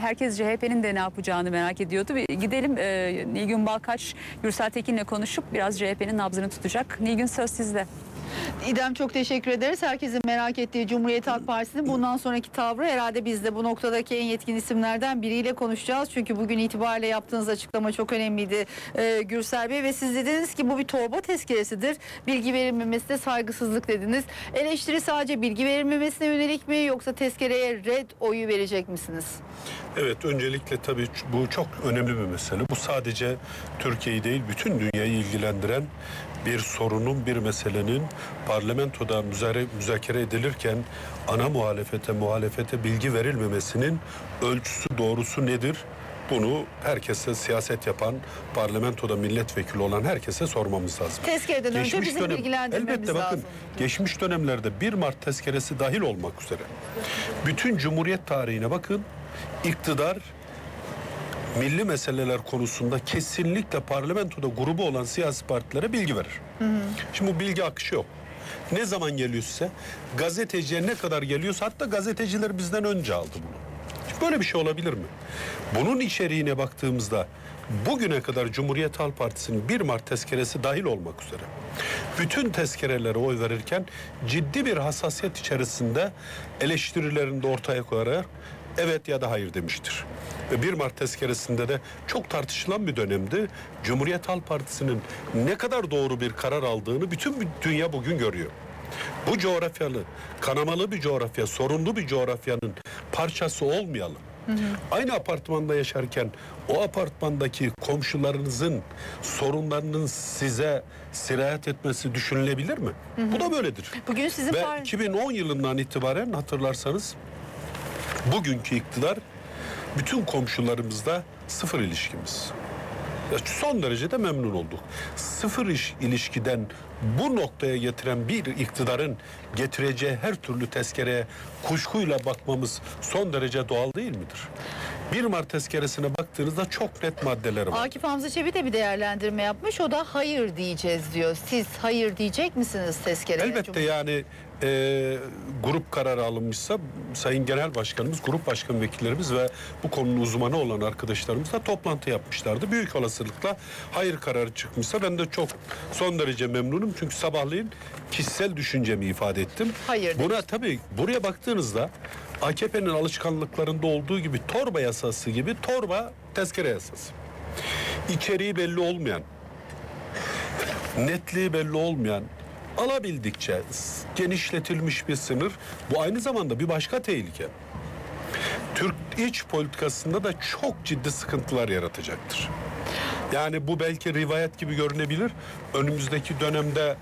herkes CHP'nin de ne yapacağını merak ediyordu. Bir gidelim e, Nilgün Balkaç, Gürsel Tekin'le konuşup biraz CHP'nin nabzını tutacak. Nilgün söz sizde. İdem çok teşekkür ederiz. Herkesin merak ettiği Cumhuriyet Halk Partisi'nin bundan sonraki tavrı herhalde biz de bu noktadaki en yetkin isimlerden biriyle konuşacağız. Çünkü bugün itibariyle yaptığınız açıklama çok önemliydi e, Gürsel Bey ve siz dediniz ki bu bir torba tezkeresidir. Bilgi verilmemesi de saygısızlık dediniz. Eleştiri sadece bilgi verilmemesine yönelik mi yoksa tezkereye red oyu verecek misiniz? Evet öncelikle tabii bu çok önemli bir mesele. Bu sadece Türkiye'yi değil bütün dünyayı ilgilendiren bir sorunun, bir meselenin parlamentoda müzakere edilirken ana muhalefete, muhalefete bilgi verilmemesinin ölçüsü doğrusu nedir? Bunu herkese siyaset yapan, parlamentoda milletvekili olan herkese sormamız lazım. Tezkereden önce bizim bilgilendirmemiz elbette bakın, lazım. Geçmiş dönemlerde 1 Mart tezkeresi dahil olmak üzere bütün Cumhuriyet tarihine bakın iktidar milli meseleler konusunda kesinlikle parlamentoda grubu olan siyasi partilere bilgi verir. Şimdi bu bilgi akışı yok. Ne zaman geliyor size? Gazeteciye ne kadar geliyorsa hatta gazeteciler bizden önce aldı bunu. Böyle bir şey olabilir mi? Bunun içeriğine baktığımızda bugüne kadar Cumhuriyet Halk Partisi'nin 1 Mart tezkeresi dahil olmak üzere bütün tezkerelere oy verirken ciddi bir hassasiyet içerisinde eleştirilerini de ortaya koyarak evet ya da hayır demiştir. Ve 1 Mart tezkeresinde de çok tartışılan bir dönemdi. Cumhuriyet Halk Partisi'nin ne kadar doğru bir karar aldığını bütün dünya bugün görüyor. Bu coğrafyalı, kanamalı bir coğrafya, sorunlu bir coğrafyanın parçası olmayalım. Aynı apartmanda yaşarken o apartmandaki komşularınızın sorunlarının size sirayet etmesi düşünülebilir mi? Bu da böyledir. Bugün sizin Ve par- 2010 yılından itibaren hatırlarsanız bugünkü iktidar bütün komşularımızla sıfır ilişkimiz. Son derecede memnun olduk. Sıfır iş ilişkiden bu noktaya getiren bir iktidarın getireceği her türlü tezkereye kuşkuyla bakmamız son derece doğal değil midir? 1 Mart tezkeresine baktığınızda çok net maddeleri var. Akif Hamza Çebi de bir değerlendirme yapmış. O da hayır diyeceğiz diyor. Siz hayır diyecek misiniz tezkereye? Elbette yani e, grup kararı alınmışsa Sayın Genel Başkanımız, grup başkan vekillerimiz ve bu konunun uzmanı olan arkadaşlarımızla toplantı yapmışlardı. Büyük olasılıkla hayır kararı çıkmışsa ben de çok son derece memnunum. Çünkü sabahleyin kişisel düşüncemi ifade ettim. Hayır Buna tabii buraya baktığınızda AKP'nin alışkanlıklarında olduğu gibi torba yasası gibi torba tezkere yasası. İçeriği belli olmayan, netliği belli olmayan alabildikçe genişletilmiş bir sınır bu aynı zamanda bir başka tehlike. Türk iç politikasında da çok ciddi sıkıntılar yaratacaktır. Yani bu belki rivayet gibi görünebilir. Önümüzdeki dönemde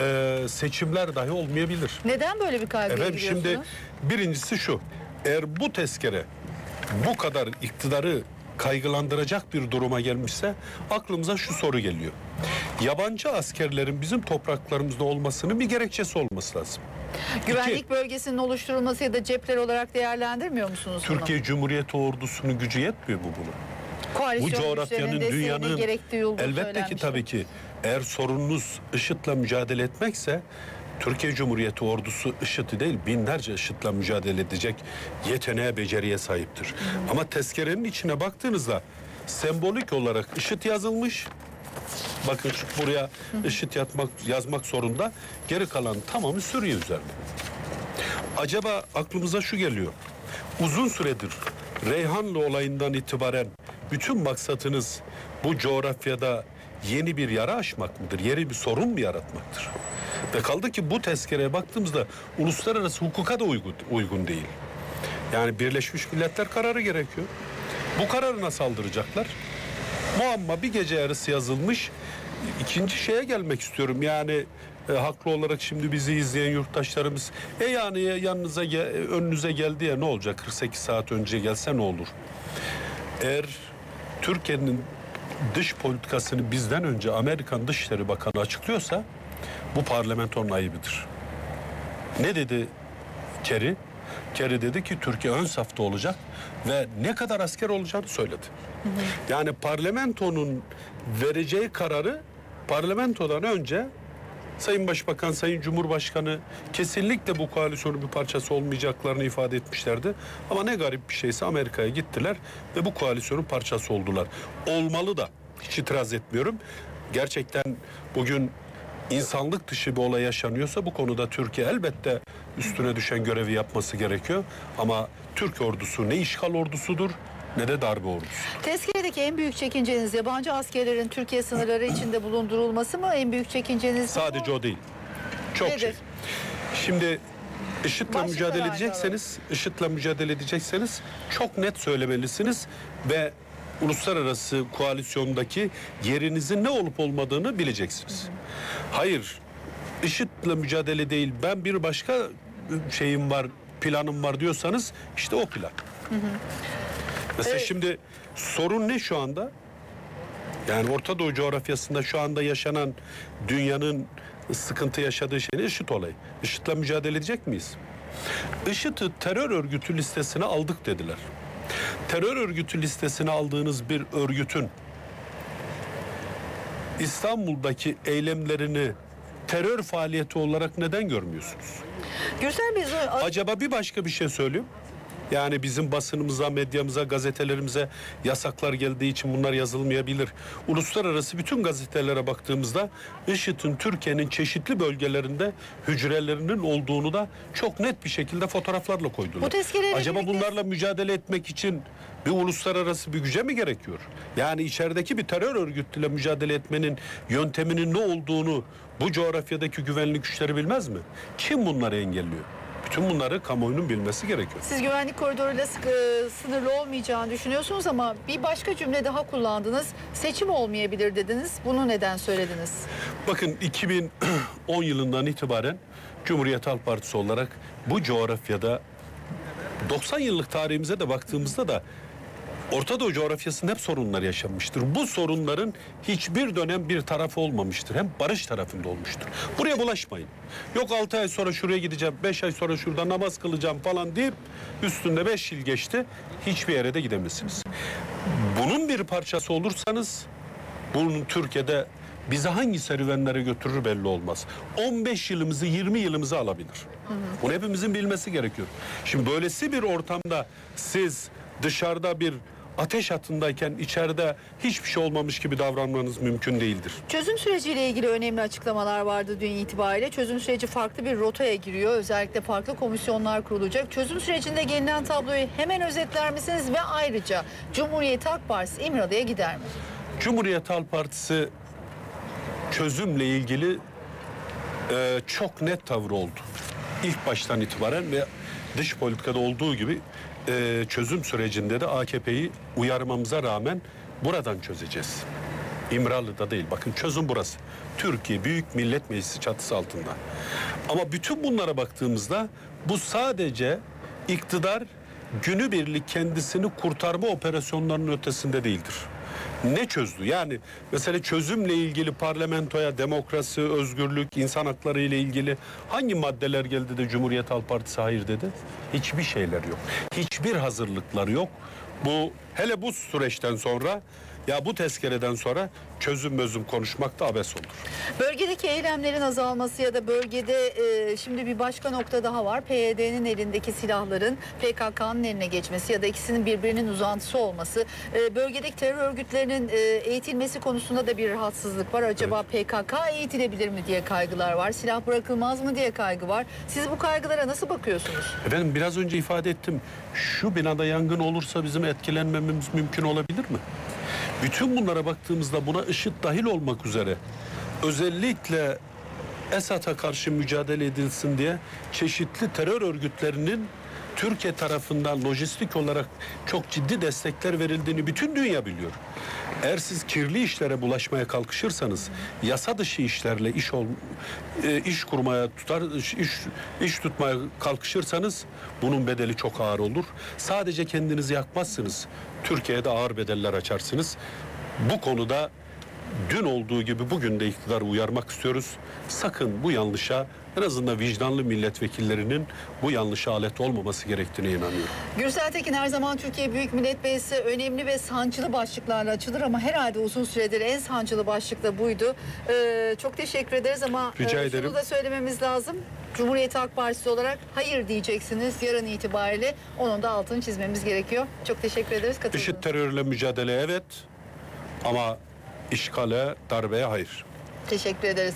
e, seçimler dahi olmayabilir. Neden böyle bir kaygıya Efendim şimdi giriyorsunuz? birincisi şu. Eğer bu tezkere bu kadar iktidarı kaygılandıracak bir duruma gelmişse aklımıza şu soru geliyor. Yabancı askerlerin bizim topraklarımızda olmasının bir gerekçesi olması lazım. Güvenlik bölgesinin oluşturulması ya da cepler olarak değerlendirmiyor musunuz bunu? Türkiye Cumhuriyeti ordusunun gücü yetmiyor mu buna? Bu Koalisyon coğrafyanın güçlerinin desteğini dünyanın elbette ki söylenmişti. tabii ki eğer sorununuz IŞİD'le mücadele etmekse Türkiye Cumhuriyeti ordusu IŞİD'i değil binlerce IŞİD'le mücadele edecek yeteneğe, beceriye sahiptir. Ama tezkerenin içine baktığınızda sembolik olarak IŞİD yazılmış. Bakın şu buraya IŞİD yazmak, yazmak zorunda. Geri kalan tamamı Suriye üzerinde. Acaba aklımıza şu geliyor. Uzun süredir Reyhanlı olayından itibaren bütün maksatınız bu coğrafyada yeni bir yara aşmak mıdır? Yeni bir sorun mu yaratmaktır? Ve kaldı ki bu tezkereye baktığımızda uluslararası hukuka da uygun, uygun değil. Yani Birleşmiş Milletler kararı gerekiyor. Bu kararı nasıl aldıracaklar? Muamma bir gece yarısı yazılmış. İkinci şeye gelmek istiyorum. Yani e, haklı olarak şimdi bizi izleyen yurttaşlarımız e yani ya yanınıza ge- önünüze geldi ya ne olacak 48 saat önce gelse ne olur? Eğer Türkiye'nin dış politikasını bizden önce Amerikan Dışişleri Bakanı açıklıyorsa bu parlamentonun ayıbıdır. Ne dedi Kerry? Kerry dedi ki Türkiye ön safta olacak ve ne kadar asker olacağını söyledi. Yani parlamentonun vereceği kararı parlamentodan önce Sayın Başbakan, Sayın Cumhurbaşkanı kesinlikle bu koalisyonun bir parçası olmayacaklarını ifade etmişlerdi. Ama ne garip bir şeyse Amerika'ya gittiler ve bu koalisyonun parçası oldular. Olmalı da hiç itiraz etmiyorum. Gerçekten bugün insanlık dışı bir olay yaşanıyorsa bu konuda Türkiye elbette üstüne düşen görevi yapması gerekiyor. Ama Türk ordusu ne işgal ordusudur ne de darbe ordusu. Tezkeredeki en büyük çekinceniz yabancı askerlerin Türkiye sınırları içinde bulundurulması mı? En büyük çekinceniz? Sadece o değil. Çok Nedir? şey. Şimdi IŞİD'le Başlıklar mücadele edecekseniz, IŞİD'le mücadele edecekseniz çok net söylemelisiniz ve uluslararası koalisyondaki yerinizin ne olup olmadığını bileceksiniz. Hayır, IŞİD'le mücadele değil, ben bir başka şeyim var, planım var diyorsanız işte o plan. Mesela Evet. şimdi sorun ne şu anda? Yani Orta Doğu coğrafyasında şu anda yaşanan dünyanın sıkıntı yaşadığı şey ne? IŞİD olayı. IŞİD'le mücadele edecek miyiz? IŞİD'i terör örgütü listesine aldık dediler. Terör örgütü listesine aldığınız bir örgütün İstanbul'daki eylemlerini terör faaliyeti olarak neden görmüyorsunuz? Gürsel zo- Acaba bir başka bir şey söyleyeyim. Yani bizim basınımıza, medyamıza, gazetelerimize yasaklar geldiği için bunlar yazılmayabilir. Uluslararası bütün gazetelere baktığımızda IŞİD'in Türkiye'nin çeşitli bölgelerinde hücrelerinin olduğunu da çok net bir şekilde fotoğraflarla koydular. Bu Acaba birlikte- bunlarla mücadele etmek için bir uluslararası bir güce mi gerekiyor? Yani içerideki bir terör örgütüyle mücadele etmenin yönteminin ne olduğunu bu coğrafyadaki güvenlik güçleri bilmez mi? Kim bunları engelliyor? Bütün bunları kamuoyunun bilmesi gerekiyor. Siz güvenlik koridoruyla sık- e, sınırlı olmayacağını düşünüyorsunuz ama bir başka cümle daha kullandınız. Seçim olmayabilir dediniz. Bunu neden söylediniz? Bakın 2010 yılından itibaren Cumhuriyet Halk Partisi olarak bu coğrafyada 90 yıllık tarihimize de baktığımızda da Orta Doğu coğrafyasında hep sorunlar yaşanmıştır. Bu sorunların hiçbir dönem bir tarafı olmamıştır. Hem barış tarafında olmuştur. Buraya bulaşmayın. Yok 6 ay sonra şuraya gideceğim, 5 ay sonra şurada namaz kılacağım falan deyip üstünde 5 yıl geçti. Hiçbir yere de gidemezsiniz. Bunun bir parçası olursanız bunun Türkiye'de bizi hangi serüvenlere götürür belli olmaz. 15 yılımızı 20 yılımızı alabilir. Bunu hepimizin bilmesi gerekiyor. Şimdi böylesi bir ortamda siz dışarıda bir ateş hattındayken içeride hiçbir şey olmamış gibi davranmanız mümkün değildir. Çözüm süreciyle ilgili önemli açıklamalar vardı dün itibariyle. Çözüm süreci farklı bir rotaya giriyor. Özellikle farklı komisyonlar kurulacak. Çözüm sürecinde gelinen tabloyu hemen özetler misiniz? Ve ayrıca Cumhuriyet Halk Partisi İmralı'ya gider mi? Cumhuriyet Halk Partisi çözümle ilgili e, çok net tavır oldu. İlk baştan itibaren ve dış politikada olduğu gibi e, çözüm sürecinde de AKP'yi uyarmamıza rağmen buradan çözeceğiz. İmralı'da değil. Bakın çözüm burası. Türkiye Büyük Millet Meclisi çatısı altında. Ama bütün bunlara baktığımızda bu sadece iktidar günübirlik kendisini kurtarma operasyonlarının ötesinde değildir ne çözdü? Yani mesela çözümle ilgili parlamentoya demokrasi, özgürlük, insan hakları ile ilgili hangi maddeler geldi de Cumhuriyet Halk Partisi hayır dedi? Hiçbir şeyler yok. Hiçbir hazırlıkları yok. Bu hele bu süreçten sonra ya bu tezkereden sonra çözüm mözüm konuşmak da abes olur. Bölgedeki eylemlerin azalması ya da bölgede e, şimdi bir başka nokta daha var. PYD'nin elindeki silahların PKK'nın eline geçmesi ya da ikisinin birbirinin uzantısı olması. E, bölgedeki terör örgütlerinin e, eğitilmesi konusunda da bir rahatsızlık var. Acaba PKK eğitilebilir mi diye kaygılar var. Silah bırakılmaz mı diye kaygı var. Siz bu kaygılara nasıl bakıyorsunuz? Efendim biraz önce ifade ettim. Şu binada yangın olursa bizim etkilenmemiz mümkün olabilir mi? Bütün bunlara baktığımızda buna IŞİD dahil olmak üzere özellikle Esad'a karşı mücadele edilsin diye çeşitli terör örgütlerinin Türkiye tarafından lojistik olarak çok ciddi destekler verildiğini bütün dünya biliyor. Eğer siz kirli işlere bulaşmaya kalkışırsanız, yasa dışı işlerle iş ol, e, iş kurmaya tutar, iş, iş tutmaya kalkışırsanız bunun bedeli çok ağır olur. Sadece kendinizi yakmazsınız. Türkiye'de ağır bedeller açarsınız. Bu konuda dün olduğu gibi bugün de iktidarı uyarmak istiyoruz. Sakın bu yanlışa en azından vicdanlı milletvekillerinin bu yanlışa alet olmaması gerektiğine inanıyorum. Gürsel Tekin her zaman Türkiye Büyük Millet Meclisi önemli ve sancılı başlıklarla açılır ama herhalde uzun süredir en sancılı başlık da buydu. Ee, çok teşekkür ederiz ama Rica e, ederim. şunu da söylememiz lazım. Cumhuriyet Halk Partisi olarak hayır diyeceksiniz yarın itibariyle. Onun da altını çizmemiz gerekiyor. Çok teşekkür ederiz. IŞİD terörle mücadele evet ama işgale, darbeye hayır. Teşekkür ederiz.